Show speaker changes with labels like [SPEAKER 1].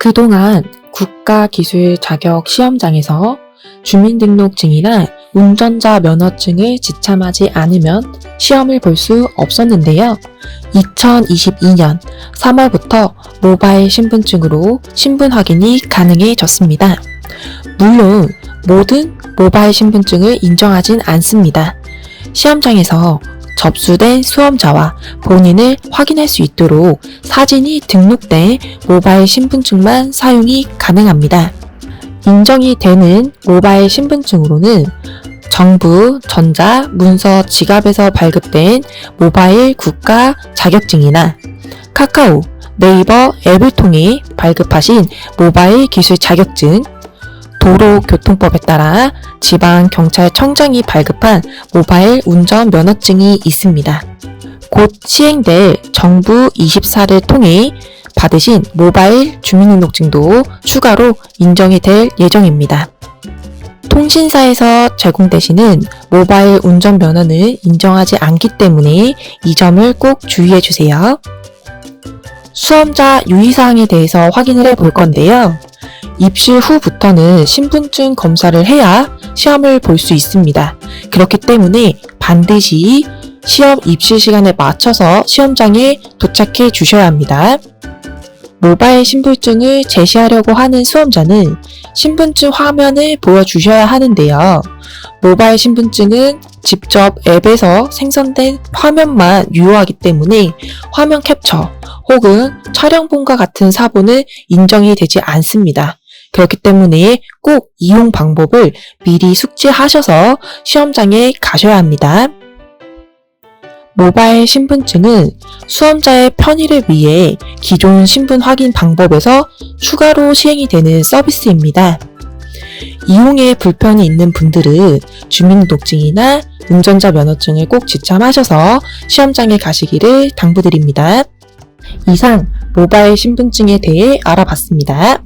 [SPEAKER 1] 그동안 국가기술 자격 시험장에서 주민등록증이나 운전자 면허증을 지참하지 않으면 시험을 볼 수 없었는데요. 2022년 3월부터 모바일 신분증으로 신분 확인이 가능해졌습니다. 물론 모든 모바일 신분증을 인정하진 않습니다. 시험장에서 접수된 수험자와 본인을 확인할 수 있도록 사진이 등록된 모바일 신분증만 사용이 가능합니다. 인정이 되는 모바일 신분증으로는 정부, 전자, 문서, 지갑에서 발급된 모바일 국가 자격증이나 카카오, 네이버 앱을 통해 발급하신 모바일 기술 자격증, 도로교통법에 따라 지방경찰청장이 발급한 모바일 운전 면허증이 있습니다. 곧 시행될 정부 24를 통해 받으신 모바일 주민등록증도 추가로 인정이 될 예정입니다. 통신사에서 제공되시는 모바일 운전 면허는 인정하지 않기 때문에 이 점을 꼭 주의해 주세요. 수험자 유의사항에 대해서 확인을 해 볼 건데요. 입시 후부터는 신분증 검사를 해야 시험을 볼 수 있습니다. 그렇기 때문에 반드시 시험 입시 시간에 맞춰서 시험장에 도착해 주셔야 합니다. 모바일 신분증을 제시하려고 하는 수험자는 신분증 화면을 보여주셔야 하는데요. 모바일 신분증은 직접 앱에서 생성된 화면만 유효하기 때문에 화면 캡처 혹은 촬영본과 같은 사본은 인정이 되지 않습니다. 그렇기 때문에 꼭 이용 방법을 미리 숙지하셔서 시험장에 가셔야 합니다. 모바일 신분증은 수험자의 편의를 위해 기존 신분 확인 방법에서 추가로 시행이 되는 서비스입니다. 이용에 불편이 있는 분들은 주민등록증이나 운전자 면허증을 꼭 지참하셔서 시험장에 가시기를 당부드립니다. 이상 모바일 신분증에 대해 알아봤습니다.